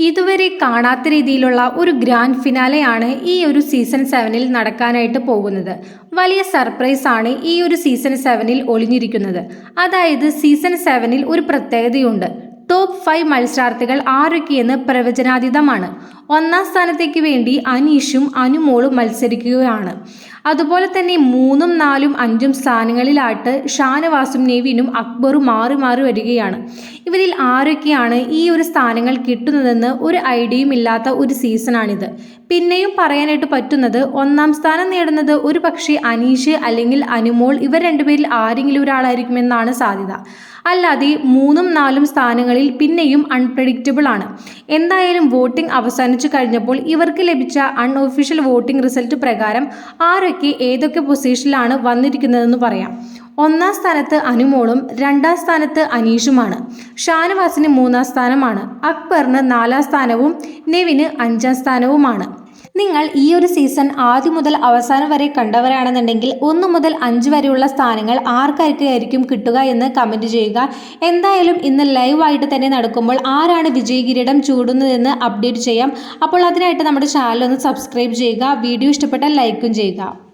ഇതുവരെ കാണാത്ത രീതിയിലുള്ള ഒരു ഗ്രാൻഡ് ഫിനാലെയാണ് ഈ ഒരു സീസൺ സെവനിൽ നടക്കാനായിട്ട് പോകുന്നത്. വലിയ സർപ്രൈസ് ആണ് ഈ ഒരു സീസൺ സെവനിൽ ഒളിഞ്ഞിരിക്കുന്നത്. അതായത് സീസൺ സെവനിൽ ഒരു പ്രത്യേകതയുണ്ട്. ടോപ്പ് ഫൈവ് മത്സരാർത്ഥികൾ ആരൊക്കെയെന്ന് പ്രവചനാതീതമാണ്. ഒന്നാം സ്ഥാനത്തേക്ക് വേണ്ടി അനീഷും അനുമോളും മത്സരിക്കുകയാണ്. അതുപോലെ തന്നെ മൂന്നും നാലും അഞ്ചും സ്ഥാനങ്ങളിലായിട്ട് ഷാനവാസും നെവിനും അക്ബറും മാറി മാറി വരികയാണ്. ഇവരിൽ ആരൊക്കെയാണ് ഈ ഒരു സ്ഥാനങ്ങൾ കിട്ടുന്നതെന്ന് ഒരു ഐഡിയയും ഇല്ലാത്ത ഒരു സീസണാണിത്. പിന്നെയും പറയാനായിട്ട് പറ്റുന്നത് ഒന്നാം സ്ഥാനം നേടുന്നത് ഒരു പക്ഷേ അനീഷ് അല്ലെങ്കിൽ അനുമോൾ ഇവർ രണ്ടുപേരിൽ ആരെങ്കിലും ഒരാളായിരിക്കുമെന്നാണ് സാധ്യത. അല്ലാതെ മൂന്നും നാലും സ്ഥാനങ്ങളിൽ പിന്നെയും അൺപ്രഡിക്റ്റബിൾ ആണ്. എന്തായാലും വോട്ടിംഗ് അവസാനിച്ചു കഴിഞ്ഞപ്പോൾ ഇവർക്ക് ലഭിച്ച അൺഒഫീഷ്യൽ വോട്ടിംഗ് റിസൾട്ട് പ്രകാരം ആരൊക്കെ ഏതൊക്കെ പൊസിഷനിലാണ് വന്നിരിക്കുന്നതെന്ന് പറയാം. ഒന്നാം സ്ഥാനത്ത് അനുമോളും രണ്ടാം സ്ഥാനത്ത് അനീഷുമാണ്. ഷാനവാസിന് മൂന്നാം സ്ഥാനമാണ്. അക്ബറിന് നാലാം സ്ഥാനവും നെവിന് അഞ്ചാം സ്ഥാനവുമാണ്. നിങ്ങൾ ഈ ഒരു സീസൺ ആദ്യം മുതൽ അവസാനം വരെ കണ്ടവരാണെന്നുണ്ടെങ്കിൽ ഒന്ന് മുതൽ അഞ്ച് വരെയുള്ള സ്ഥാനങ്ങൾ ആർക്കാർക്കായിരിക്കും കിട്ടുക എന്ന് കമന്റ് ചെയ്യുക. എന്തായാലും ഇന്ന് ലൈവായിട്ട് തന്നെ നടക്കുമ്പോൾ ആരാണ് വിജയ കിരീടം ചൂടുന്നതെന്ന് അപ്ഡേറ്റ് ചെയ്യാം. അപ്പോൾ അതിനായിട്ട് നമ്മുടെ ചാനൽ ഒന്ന് സബ്സ്ക്രൈബ് ചെയ്യുക. വീഡിയോ ഇഷ്ടപ്പെട്ടാൽ ലൈക്കും ചെയ്യുക.